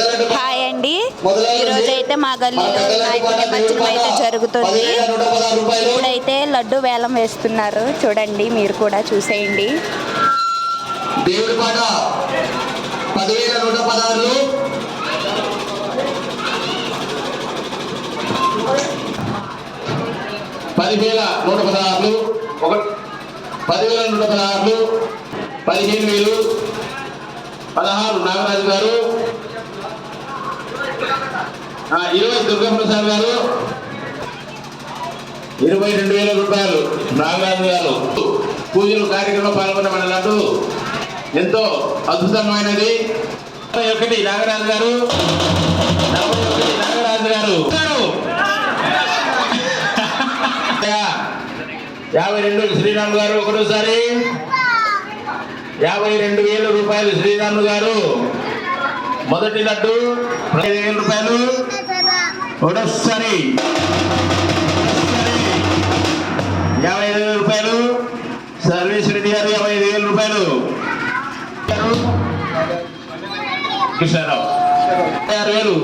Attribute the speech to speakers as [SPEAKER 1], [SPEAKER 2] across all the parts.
[SPEAKER 1] Hi అండి. ఈరోజు అయితే మా గల్లీలో వినాయకుడి నిమజ్జనం అయితే జరుగుతుంది. ఇప్పుడైతే లడ్డు వేలం వేస్తున్నారు. చూడండి మీరు కూడా చూసేయండి.
[SPEAKER 2] పదివేల నూట పదహారులు. ఒక పదివేల నూట పదహారులు. పదిహేను వేలు. పదహారు నాగరాజు గారు. ఇరవై దుర్గాప్రసాద్ గారు ఇరవై రెండు వేల రూపాయలు నాగరాజు గారు పూజలు కార్యక్రమంలో పాల్గొన్న ఎంతో అద్భుతమైనది. ఒకటి నాగరాజు గారు. నాగరాజు గారు. యాభై రెండు శ్రీరామ్ గారు ఒకటోసారి. యాభై రెండు వేల రూపాయలు శ్రీరాములు గారు. మొదటి లడ్డు పదిహేను రూపాయలు. ఒకటోసారి యాభై ఐదు వేల రూపాయలు. సర్వీస్ రెడ్డి గారు యాభై ఐదు వేల రూపాయలు. కృష్ణారావు. యాభై ఆరు వేలు.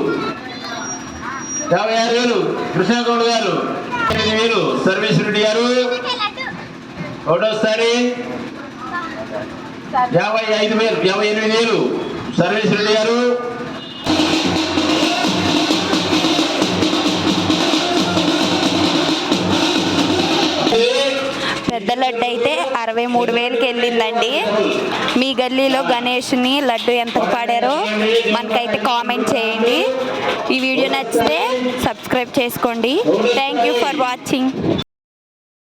[SPEAKER 2] యాభై ఆరు వేలు. కృష్ణాగౌడ్ గారు యాభై ఐదు వేలు. సర్వీస్ రెడ్డి గారు ఒకటోసారి యాభై ఐదు వేలు. యాభై ఎనిమిది వేలు. సర్వీస్ రెడ్డి గారు.
[SPEAKER 1] పెద్ద లడ్డు అయితే అరవై మూడు వేలకి వెళ్ళిందండి. మీ గల్లీలో గణేష్ని లడ్డు ఎంత పాడారో మనకైతే కామెంట్ చేయండి. ఈ వీడియో నచ్చితే సబ్స్క్రైబ్ చేసుకోండి. Thank you for watching